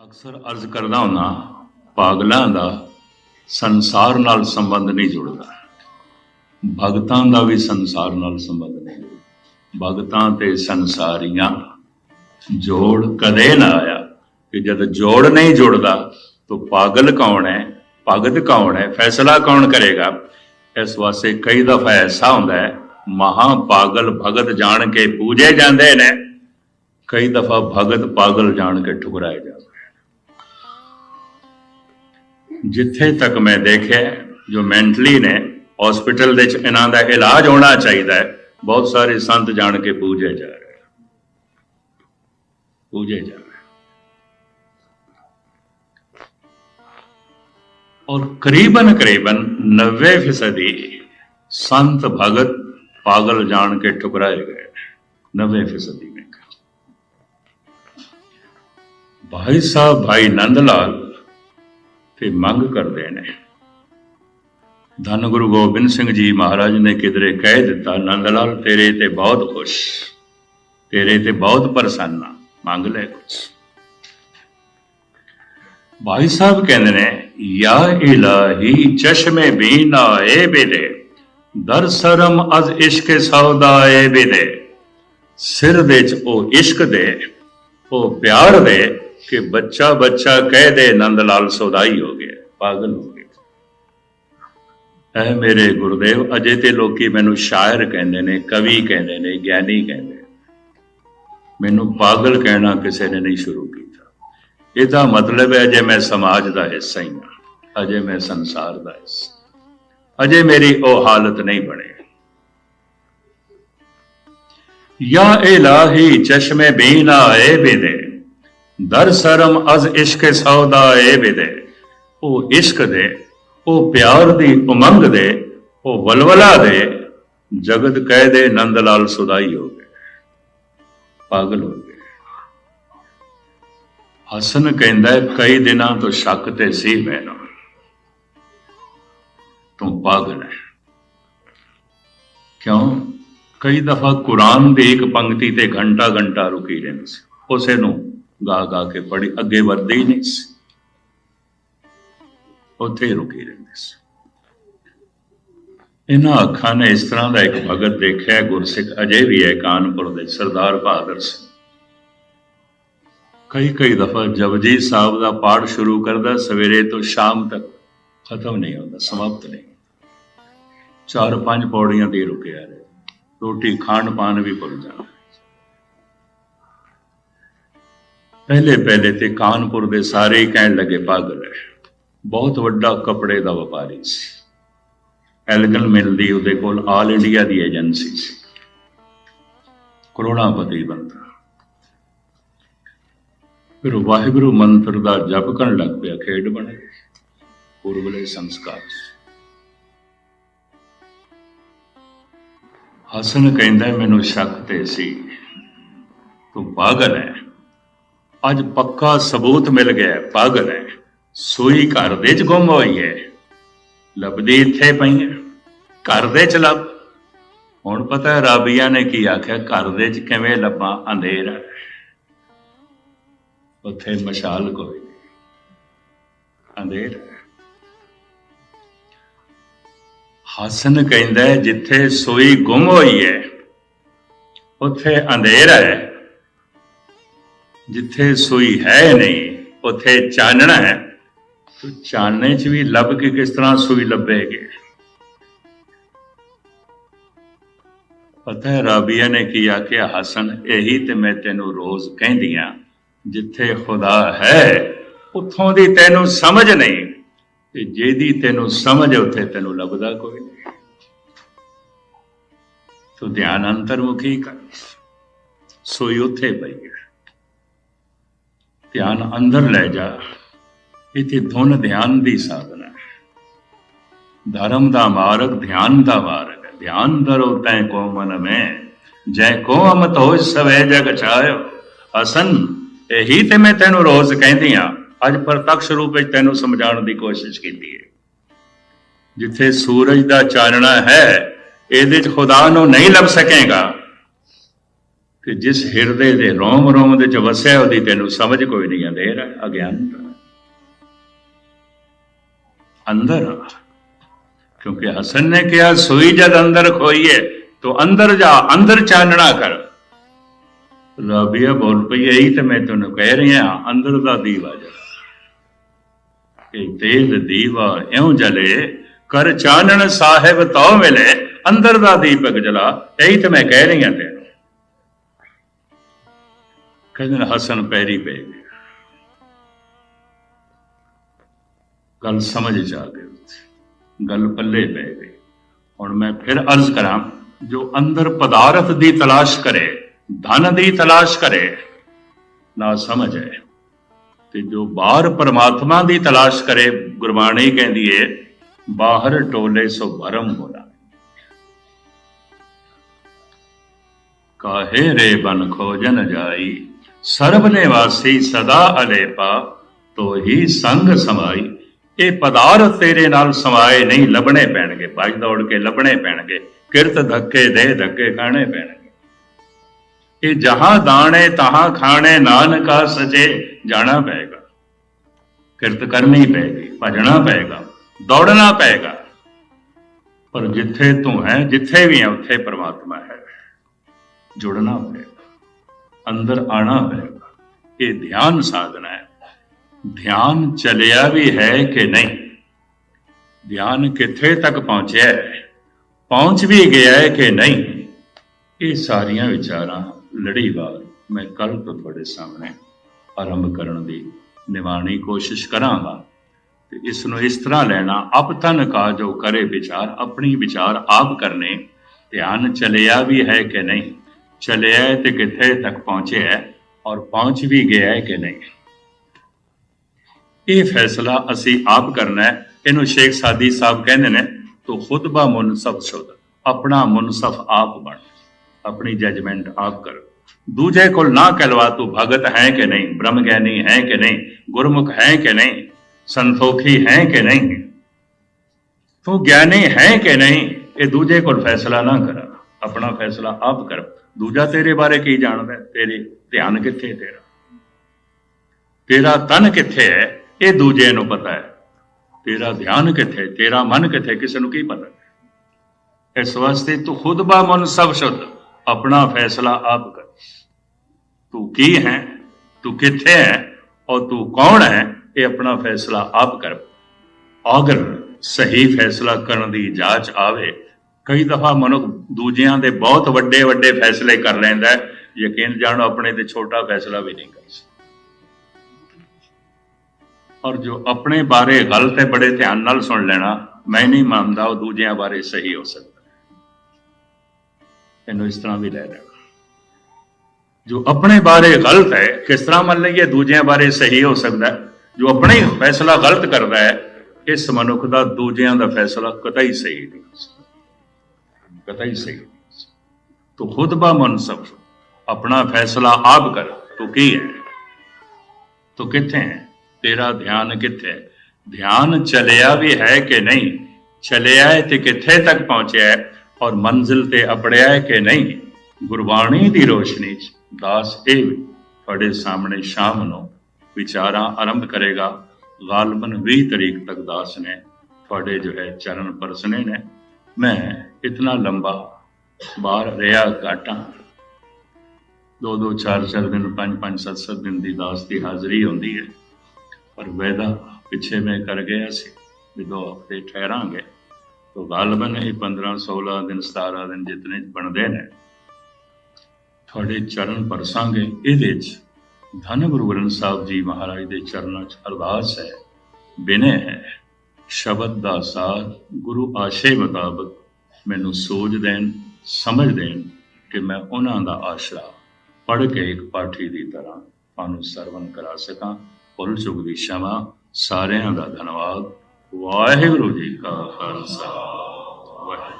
ਅਕਸਰ ਅਰਜ਼ ਕਰਦਾ ਹੁੰਦਾ, ਪਾਗਲਾਂ ਦਾ ਸੰਸਾਰ ਨਾਲ ਸੰਬੰਧ ਨਹੀਂ ਜੁੜਦਾ। ਭਗਤਾਂ ਦਾ ਵੀ ਸੰਸਾਰ ਨਾਲ ਸੰਬੰਧ ਨਹੀਂ ਭਗਤਾਂ ਤੇ ਸੰਸਾਰੀਆਂ ਜੋੜ ਕਦੇ ਨਾ ਆਇਆ ਕਿ ਜਦ ਜੋੜ ਨਹੀਂ ਜੁੜਦਾ, ਤਾਂ ਪਾਗਲ ਕੌਣ ਹੈ, ਭਗਤ ਕੌਣ ਹੈ, ਫੈਸਲਾ ਕੌਣ ਕਰੇਗਾ? ਇਸ ਵਾਸਤੇ ਕਈ ਦਫਾ ਐਸਾ ਹੁੰਦਾ ਹੈ ਮਹਾ ਪਾਗਲ ਭਗਤ ਜਾਣ ਕੇ ਪੂਜੇ ਜਾਂਦੇ ਨੇ, ਕਈ ਦਫਾ ਭਗਤ ਪਾਗਲ ਜਾਣ ਕੇ ਠੁਕਰਾਏ ਜਾਂਦੇ ਜਿੱਥੇ ਤੱਕ ਮੈਂ ਦੇਖਿਆ ਜੋ ਮੈਂਟਲੀ ਨੇ ਹਸਪੀਟਲ ਦੇ ਵਿੱਚ ਇਹਨਾਂ ਦਾ ਇਲਾਜ ਹੋਣਾ ਚਾਹੀਦਾ ਹੈ ਬਹੁਤ ਸਾਰੇ ਸੰਤ ਜਾਣ ਕੇ ਪੂਜੇ ਜਾ ਰਹੇ ਪੂਜੇ ਜਾ ਰਹੇ और करीबन करीबन नब्बे फीसदी संत भगत पागल जान के ठुकराए गए नब्बे फीसदी में भाई साहब भाई नंदलाल ਤੇ ਮੰਗ ਕਰਦੇ ਨੇ ਧੰਨ ਗੁਰੂ ਗੋਬਿੰਦ ਸਿੰਘ ਜੀ ਮਹਾਰਾਜ ਨੇ ਕਿਧਰੇ ਕਹਿ ਦਿੱਤਾ ਨੰਦ ਲਾਲ ਤੇਰੇ ਤੇ ਬਹੁਤ ਖੁਸ਼ ਤੇਰੇ ਤੇ ਬਹੁਤ ਪ੍ਰਸੰਨ ਆ ਮੰਗ ਲੈ ਕੁਛ ਭਾਈ ਸਾਹਿਬ ਕਹਿੰਦੇ ਨੇ ਯਾ ਇਲਾਹੀ ਚਸ਼ਮੇ ਬੀਨਾ ਏ ਬਿਦੇ ਦਰ ਸਰਮ ਅਜ਼ ਇਸ਼ਕ ਸੌਦਾ ਏ ਬਿਦੇ ਸਿਰ ਦੇ ਚ ਉਹ ਇਸ਼ਕ ਦੇ ਉਹ ਪਿਆਰ ਦੇ ਕਿ ਬੱਚਾ ਬੱਚਾ ਕਹਿ ਦੇ ਨੰਦ ਲਾਲ ਸੌਦਾਈ ਹੋ ਗਿਆ, ਪਾਗਲ ਹੋ ਗਿਆ। ਐ ਮੇਰੇ ਗੁਰਦੇਵ, ਅਜੇ ਤੇ ਲੋਕੀ ਮੈਨੂੰ ਸ਼ਾਇਰ ਕਹਿੰਦੇ ਨੇ, ਕਵੀ ਕਹਿੰਦੇ ਨੇ, ਗਿਆਨੀ ਕਹਿੰਦੇ ਮੈਨੂੰ ਪਾਗਲ ਕਹਿਣਾ ਕਿਸੇ ਨੇ ਨਹੀਂ ਸ਼ੁਰੂ ਕੀਤਾ। ਇਹਦਾ ਮਤਲਬ ਹੈ ਜੇ ਮੈਂ ਸਮਾਜ ਦਾ ਹਿੱਸਾ ਹੀ ਹਾਂ, ਅਜੇ ਮੈਂ ਸੰਸਾਰ ਦਾ ਹਿੱਸਾ। ਅਜੇ ਮੇਰੀ ਉਹ ਹਾਲਤ ਨਹੀਂ ਬਣੀ। ਯਾ ਇਲਾਹੀ, ਚਸ਼ਮੇ ਬੀਨਾ ਆਏ ਬਿਨੇ। ਦਰ ਸ਼ਰਮ ਅਜ਼ ਇਸ਼ਕ ਸੌਦਾ ਏ ਬਿਦੇ ਉਹ ਇਸ਼ਕ ਦੇ, ਉਹ ਪਿਆਰ ਦੀ ਉਮੰਗ ਦੇ, ਉਹ ਵਲਵਲਾ ਦੇ ਜਗਤ ਕਹਿ ਦੇ ਨੰਦ ਲਾਲ ਸੁਦਾਈ ਹੋ ਗਏ। ਪਾਗਲ ਹੋ ਗਏ। ਹਸਨ ਕਹਿੰਦਾ, ਕਈ ਦਿਨਾਂ ਤੋਂ ਸ਼ੱਕ ਤੇ ਸੀ ਮੈਨੂੰ ਤੂੰ ਪਾਗਲ ਹੈ। ਕਿਉਂ? ਕਈ ਦਫਾ ਕੁਰਾਨ ਦੀ ਇੱਕ ਪੰਕਤੀ ਤੇ ਘੰਟਾ ਘੰਟਾ ਰੁਕੀ ਰਹਿੰਦਾ ਸੀ। ਉਸੇ ਨੂੰ ਗਾ ਗਾ ਕੇ ਪੜੀ ਅੱਗੇ ਵੱਧਦੇ ਹੀ ਨਹੀਂ ਸੀ। ਉੱਥੇ ਰੁਕੀ ਰਹਿੰਦੀ ਸੀ। ਇਹਨਾਂ ਅੱਖਾਂ ਨੇ ਇਸ ਤਰ੍ਹਾਂ ਦਾ ਇੱਕ ਭਗਤ ਦੇਖਿਆ, ਗੁਰਸਿੱਖ ਅਜੇ ਵੀ ਹੈ ਕਾਨਪੁਰ ਦੇ ਸਰਦਾਰ ਬਹਾਦਰ ਸਿੰਘ ਕਈ ਕਈ ਦਫਾ ਜਪਜੀ ਸਾਹਿਬ ਦਾ ਪਾਠ ਸ਼ੁਰੂ ਕਰਦਾ, ਸਵੇਰੇ ਤੋਂ ਸ਼ਾਮ ਤੱਕ ਖਤਮ ਨਹੀਂ ਹੁੰਦਾ, ਸਮਾਪਤ ਨਹੀਂ ਚਾਰ ਪੰਜ ਪੌੜੀਆਂ ਤੇ ਹੀ ਰੁਕਿਆ ਰਹੇ। ਰੋਟੀ ਖਾਣ ਪਾਣ ਵੀ ਭੁੱਲ ਜਾਣਾ ਪਹਿਲੇ ਪਹਿਲੇ ਤੇ ਕਾਨਪੁਰ ਦੇ ਸਾਰੇ ਹੀ ਕਹਿਣ ਲੱਗੇ ਪਾਗਲ ਹੈ। ਬਹੁਤ ਵੱਡਾ ਕੱਪੜੇ ਦਾ ਵਪਾਰੀ ਸੀ। ਐਲਗਨ ਮਿਲਦੀ ਉਹਦੇ ਕੋਲ ਆਲ ਇੰਡੀਆ ਦੀ ਏਜੰਸੀ ਸੀ। ਕਰੋੜਾਪਤੀ ਬੰਦਾ। ਫਿਰ ਵਾਹਿਗੁਰੂ ਮੰਤਰ ਦਾ ਜਪ ਕਰਨ ਲੱਗ ਪਿਆ, ਖੇਡ ਬਣੇ। ਗਈ ਸੰਸਕਾਰ ਹਸਨ ਕਹਿੰਦਾ, ਮੈਨੂੰ ਸ਼ੱਕ ਤੇ ਸੀ। ਤੂੰ ਪਾਗਲ ਹੈ। ਅੱਜ ਪੱਕਾ ਸਬੂਤ ਮਿਲ ਗਿਆ, ਪਾਗਲ ਹੈ। ਸੂਈ ਘਰ ਦੇ ਚ ਗੁੰਮ ਹੋਈ ਹੈ। ਲੱਭਦੀ ਇੱਥੇ ਪਈ ਹੈ। ਘਰ ਦੇ ਚ ਲੱਭ। ਹੁਣ ਪਤਾ ਹੈ ਰਾਬੀਆ ਨੇ ਕੀ ਆਖਿਆ, ਘਰ ਦੇ ਚ ਕਿਵੇਂ ਲੱਭਾਂ, ਅੰਧੇਰਾ। ਉੱਥੇ ਮਸ਼ਾਲ ਕੋਈ ਨਹੀਂ। ਅੰਧੇਰਾ। ਹਸਨ ਕਹਿੰਦਾ ਜਿੱਥੇ ਸੂਈ ਗੁੰਮ ਹੋਈ ਹੈ, ਉੱਥੇ ਅੰਧੇਰਾ ਹੈ। ਜਿੱਥੇ ਸੂਈ ਹੈ ਨਹੀਂ, ਉੱਥੇ ਚਾਨਣਾ ਹੈ। ਤੂੰ ਚਾਨਣੇ 'ਚ ਵੀ ਲੱਭ ਕੇ ਕਿਸ ਤਰ੍ਹਾਂ ਸੂਈ ਲੱਭੇਗੀ? ਪਤਾ ਹੈ ਰਾਬੀਆ ਨੇ ਕੀ ਆਖਿਆ, ਹਸਨ, ਇਹੀ ਤੇ ਮੈਂ ਤੈਨੂੰ ਰੋਜ਼ ਕਹਿੰਦੀਆਂ, ਜਿੱਥੇ ਖੁਦਾ ਹੈ, ਉੱਥੋਂ ਦੀ ਤੈਨੂੰ ਸਮਝ ਨਹੀਂ, ਤੇ ਜਿਹਦੀ ਤੈਨੂੰ ਸਮਝ ਉੱਥੇ ਤੈਨੂੰ ਲੱਭਦਾ ਕੋਈ ਨਹੀਂ। ਤੂੰ ਧਿਆਨ ਅੰਤਰਮੁਖੀ ਕਰ। ਸੋਈ ਉੱਥੇ ਪਈ ਹੈ। ਧਿਆਨ ਅੰਦਰ ਲੈ ਜਾ। ਇਥੇ ਧੁਨ ਧਿਆਨ ਦੀ ਸਾਧਨਾ ਹੈ। ਧਰਮ ਦਾ ਮਾਰਗ ਧਿਆਨ ਦਾ ਮਾਰਗ ਹੈ। ਧਿਆਨ ਧਰੋ ਤੈ ਕੋ ਮਨ ਮੈਂ। ਜੈ ਕੋ ਅਮਤ ਹੋਇ ਸਵੇ ਜਗ ਛਾਇਓ। ਅਸਨ, ਇਹੀ ਤੇ ਮੈਂ ਤੈਨੂੰ ਰੋਜ਼ ਕਹਿੰਦੀ ਆ। ਅੱਜ ਪ੍ਰਤੱਖ ਰੂਪ ਵਿੱਚ ਤੈਨੂੰ ਸਮਝਾਉਣ ਦੀ ਕੋਸ਼ਿਸ਼ ਕੀਤੀ ਹੈ ਜਿੱਥੇ ਸੂਰਜ ਦਾ ਚਾਨਣਾ ਹੈ, ਇਹਦੇ ਚ ਖੁਦਾ ਨੂੰ ਨਹੀਂ ਲੱਭ ਸਕੇਗਾ। ਕਿ ਜਿਸ ਹਿਰਦੇ ਦੇ ਰੋਮ ਰੋਮ ਦੇ ਚ ਵਸਿਆ ਉਹਦੀ ਤੈਨੂੰ ਸਮਝ ਕੋਈ ਨਹੀਂ ਅੰਧੇਰ ਹੈ ਅਗਿਆਨਤਾ ਅੰਦਰ ਕਿਉਂਕਿ ਹਸਨ ਨੇ ਕਿਹਾ, ਸੋਈ ਜਦ ਅੰਦਰ ਖੋਈਏ, ਤੋ ਅੰਦਰ ਜਾ, ਅੰਦਰ ਚਾਨਣਾ ਕਰ। ਰਾਬੀਆ ਬੋਲ ਪਈ, ਇਹੀ ਤੇ ਮੈਂ ਤੁਹਾਨੂੰ ਕਹਿ ਰਿਹਾ, ਅੰਦਰ ਦਾ ਦੀਵਾ ਜਲਾ। ਇਹ ਤੇਲ ਦੀਵਾ ਇਉਂ ਜਲੇ, ਕਰ ਚਾਨਣ ਸਾਹਿਬ ਤਉ ਮਿਲੇ, ਅੰਦਰ ਦਾ ਦੀਪਕ ਜਲਾ, ਇਹੀ ਤੇ ਮੈਂ ਕਹਿ ਰਹੀ ਹਾਂ ਤੈਨੂੰ। ਕਹਿੰਦੇ ਨੇ, ਹਸਨ ਪੈਰੀ ਪੈ ਗਏ ਗੱਲ ਸਮਝ ਜਾ ਆ ਗਈ ਗੱਲ ਪੱਲੇ ਪੈ ਗਈ। ਹੁਣ ਮੈਂ ਫਿਰ ਅਰਜ਼ ਕਰਾਂ, ਜੋ ਅੰਦਰ ਪਦਾਰਥ ਦੀ ਤਲਾਸ਼ ਕਰੇ, ਧਨ ਦੀ ਤਲਾਸ਼ ਕਰੇ, ਨਾ ਸਮਝ ਹੈ ਤੇ ਜੋ ਬਾਹਰ ਪਰਮਾਤਮਾ ਦੀ ਤਲਾਸ਼ ਕਰੇ, ਗੁਰਬਾਣੀ ਕਹਿੰਦੀ ਏ, ਬਾਹਰ ਟੋਲੇ ਸੋ ਭਰਮ ਹੋਣਾ। ਕਾਹੇ ਰੇ ਬਨ ਖੋਜਨ ਜਾਈ ਸਰਬ ਨੇ ਵਾਸੀ ਸਦਾ ਅਲੇਪਾ ਤੋ ਹੀ ਸੰਗ ਸਮਾਈ। ਇਹ ਪਦਾਰਥ ਤੇਰੇ ਨਾਲ ਸਮਾਏ ਨਹੀਂ, ਲੱਭਣੇ ਪੈਣਗੇ। ਭੱਜ ਦੌੜ ਕੇ ਲੱਭਣੇ ਪੈਣਗੇ। ਕਿਰਤ ਧੱਕੇ ਦੇ ਧੱਕੇ ਖਾਣੇ ਪੈਣਗੇ। ਇਹ ਜਹਾਂ ਦਾਣੇ, ਤਹਾਂ ਖਾਣੇ, ਨਾਨਕਾ ਸਚੇ ਜਾਣਾ ਪਏਗਾ। ਕਿਰਤ ਕਰਨੀ ਪਏਗੀ, ਭਜਣਾ ਪਏਗਾ, ਦੌੜਨਾ ਪਏਗਾ। ਪਰ ਜਿੱਥੇ ਤੂੰ ਹੈ, ਜਿੱਥੇ ਵੀ ਹੈ, ਉੱਥੇ ਪਰਮਾਤਮਾ ਹੈ। ਜੁੜਨਾ ਪਏਗਾ। ਅੰਦਰ ਆਣਾ ਪਏਗਾ। ਇਹ ਧਿਆਨ ਸਾਧਨਾ ਹੈ। ਧਿਆਨ ਚਲਿਆ ਵੀ ਹੈ ਕਿ ਨਹੀਂ? ਧਿਆਨ ਕਿੱਥੇ ਤੱਕ ਪਹੁੰਚਿਆ ਹੈ? ਪਹੁੰਚ ਵੀ ਗਿਆ ਹੈ ਕਿ ਨਹੀਂ? ਇਹ ਸਾਰੀਆਂ ਵਿਚਾਰਾਂ ਲੜੀਵਾਰ ਮੈਂ ਕੱਲ ਤੋਂ ਤੁਹਾਡੇ ਸਾਹਮਣੇ ਆਰੰਭ ਕਰਨ ਦੀ ਨਿਵਾਣੀ ਕੋਸ਼ਿਸ਼ ਕਰਾਂਗਾ ਤੇ ਇਸ ਨੂੰ ਇਸ ਤਰ੍ਹਾਂ ਲੈਣਾ, ਅਪ ਤਨ ਕਾ ਜੋ ਕਰੇ ਵਿਚਾਰ, ਆਪਣੀ ਵਿਚਾਰ ਆਪ ਕਰਨੇ, ਧਿਆਨ ਚਲਿਆ ਵੀ ਹੈ ਕਿ ਨਹੀਂ? ਚਲੇ ਹੈ ਤੇ ਕਿੱਥੇ ਤੱਕ ਪਹੁੰਚਿਆ ਹੈ ਔਰ ਪਹੁੰਚ ਵੀ ਗਿਆ ਹੈ ਕਿ ਨਹੀਂ ਇਹ ਫੈਸਲਾ ਅਸੀਂ ਆਪ ਕਰਨਾ ਹੈ ਇਹਨੂੰ ਸ਼ੇਖ ਸਾਦੀ ਸਾਹਿਬ ਕਹਿੰਦੇ ਨੇ ਤੂੰ ਖੁਦ ਬਾ ਮੁਨਸਫ ਸ਼ੁਦ ਆਪਣਾ ਮੁਨਸਫ ਆਪ ਬਣ ਆਪਣੀ ਜਜਮੈਂਟ ਆਪ ਕਰ ਦੂਜੇ ਕੋਲ ਨਾ ਕਹਲਵਾ ਤੂੰ ਭਗਤ ਹੈ ਕਿ ਨਹੀਂ ਬ੍ਰਹਮ ਗਿਆਨੀ ਹੈ ਕਿ ਨਹੀਂ ਗੁਰਮੁਖ ਹੈ ਕਿ ਨਹੀਂ ਸੰਤੋਖੀ ਹੈ ਕਿ ਨਹੀਂ ਤੂੰ ਗਿਆਨੀ ਹੈ ਕਿ ਨਹੀਂ ਇਹ ਦੂਜੇ ਕੋਲ ਫੈਸਲਾ ਨਾ ਕਰ ਆਪਣਾ ਫੈਸਲਾ ਆਪ ਕਰ ਦੂਜਾ, ਤੇਰੇ ਬਾਰੇ ਕੀ ਜਾਣਦਾ ਤੇਰੇ ਧਿਆਨ ਕਿੱਥੇ ਤੇਰਾ? ਤੇਰਾ ਤਨ ਕਿੱਥੇ ਹੈ? ਇਹ ਦੂਜੇ ਨੂੰ ਪਤਾ ਹੈ। ਤੇਰਾ ਧਿਆਨ ਕਿੱਥੇ ਤੇਰਾ ਮਨ ਕਿੱਥੇ ਕਿਸੇ ਨੂੰ ਕੀ ਪਤਾ? ਇਸ ਵਾਸਤੇ ਤੂੰ ਖੁਦ ਬਾ ਮਨ ਸਭ ਸ਼ੁੱਧ। ਆਪਣਾ ਫੈਸਲਾ ਆਪ ਕਰ। ਤੂੰ ਕੀ ਹੈ? ਤੂੰ ਕਿੱਥੇ ਹੈ? ਔਰ ਤੂੰ ਕੌਣ ਹੈ? ਇਹ ਆਪਣਾ ਫੈਸਲਾ ਆਪ ਕਰ। ਅਗਰ ਸਹੀ ਫੈਸਲਾ ਕਰਨ ਦੀ ਜਾਂਚ ਆਵੇ ਕਈ ਦਫਾ ਮਨੁੱਖ ਦੂਜਿਆਂ ਦੇ ਬਹੁਤ ਵੱਡੇ ਵੱਡੇ ਫੈਸਲੇ ਕਰ ਲੈਂਦਾ ਹੈ, ਯਕੀਨ ਜਾਣੋ ਆਪਣੇ ਤੇ ਛੋਟਾ ਫੈਸਲਾ ਵੀ ਨਹੀਂ ਕਰ ਸਕਦਾ। ਔਰ ਜੋ ਆਪਣੇ ਬਾਰੇ ਗਲਤ ਹੈ, ਬੜੇ ਧਿਆਨ ਨਾਲ ਸੁਣ ਲੈਣਾ, ਮੈਂ ਨਹੀਂ ਮੰਨਦਾ ਉਹ ਦੂਜਿਆਂ ਬਾਰੇ ਸਹੀ ਹੋ ਸਕਦਾ। ਇਹਨੂੰ ਇਸ ਤਰ੍ਹਾਂ ਵੀ ਲੈ ਲੈਣਾ। ਜੋ ਆਪਣੇ ਬਾਰੇ ਗਲਤ ਹੈ, ਕਿਸ ਤਰ੍ਹਾਂ ਮੰਨ ਲਈਏ ਦੂਜਿਆਂ ਬਾਰੇ ਸਹੀ ਹੋ ਸਕਦਾ ਜੋ ਆਪਣਾ ਹੀ ਫੈਸਲਾ ਗਲਤ ਕਰਦਾ ਹੈ, ਇਸ ਮਨੁੱਖ ਦਾ ਦੂਜਿਆਂ ਦਾ ਫੈਸਲਾ ਕਤਈ ਸਹੀ ਨਹੀਂ ਹੋ ਸਕਦਾ ਕਤਈ ਸਹੀ। ਨਹੀਂ ਹੋ ਸਕਦਾ। ਤੂੰ ਖੁਦ ਬਾ ਮਨਸਬ ਆਪਣਾ ਫੈਸਲਾ ਆਪ ਕਰ। ਤੂੰ ਕੀ ਹੈ? ਤੂੰ ਕਿੱਥੇ ਹੈ? ਚਲਿਆ ਵੀ ਹੈ ਕਿ ਨਹੀਂ? ਚਲਿਆ ਹੈ ਤੇ ਕਿੱਥੇ ਤੱਕ ਪਹੁੰਚਿਆ ਹੈ? ਔਰ ਮੰਜ਼ਿਲ ਤੇ ਅਪੜਿਆ ਹੈ ਕਿ ਨਹੀਂ? ਗੁਰਬਾਣੀ ਦੀ ਰੋਸ਼ਨੀ 'ਚ ਦਾਸ ਇਹ ਵੀ ਤੁਹਾਡੇ ਸਾਹਮਣੇ ਸ਼ਾਮ ਨੂੰ ਵਿਚਾਰਾਂ ਆਰੰਭ ਕਰੇਗਾ। ਗਾਲਬਨ 20 ਤਰੀਕ ਤੱਕ ਦਾਸ ਨੇ ਤੁਹਾਡੇ ਜੋ ਹੈ ਚਰਨ ਪਰਸਨੇ ਨੇ। ਮੈਂ ਇਤਨਾ ਲੰਬਾ ਬਾਹਰ ਰਿਹਾ ਘਾਟਾਂ ਦੋ ਦੋ ਚਾਰ ਚਾਰ ਦਿਨ ਪੰਜ ਪੰਜ ਸੱਤ ਸੱਤ ਦਿਨ ਦੀ ਦਾਸ ਦੀ ਹਾਜ਼ਰੀ ਹੁੰਦੀ ਹੈ ਪਰ ਵੈਦਾ ਪਿੱਛੇ ਮੈਂ ਕਰ ਗਿਆ ਸੀ ਵੀ ਹਫ਼ਤੇ ਠਹਿਰਾਂਗੇ ਤੋ ਗਾਲਬਨ ਇਹ 15 16 ਦਿਨ 17 ਦਿਨ ਜਿਤਨੇ ਬਣਦੇ ਨੇ ਤੁਹਾਡੇ ਚਰਨ ਪਰਸਾਂਗੇ ਇਹਦੇ 'ਚ ਧੰਨ ਗੁਰੂ ਗ੍ਰੰਥ ਸਾਹਿਬ ਜੀ ਮਹਾਰਾਜ ਦੇ ਚਰਨਾਂ 'ਚ ਅਰਦਾਸ ਹੈ ਬਿਨੇ ਹੈ ਸ਼ਬਦ ਦਾ ਸਾਰ ਗੁਰੂ ਆਸ਼ੇ ਮੁਤਾਬਕ ਮੈਨੂੰ ਸੋਚ ਦੇਣ, ਸਮਝ ਦੇਣ ਕਿ ਮੈਂ ਉਹਨਾਂ ਦਾ ਆਸ਼ਰਾ ਪੜ੍ਹ ਕੇ ਇੱਕ ਪਾਠੀ ਦੀ ਤਰ੍ਹਾਂ ਤੁਹਾਨੂੰ ਸਰਵਨ ਕਰਾ ਸਕਾਂ। ਭੁੱਲ ਚੁੱਕ ਦੀ ਸ਼ਮਾ, ਸਾਰਿਆਂ ਦਾ ਧੰਨਵਾਦ। ਵਾਹਿਗੁਰੂ ਜੀ ਕਾ ਖਾਲਸਾ। ਵਾਹਿਗੁਰੂ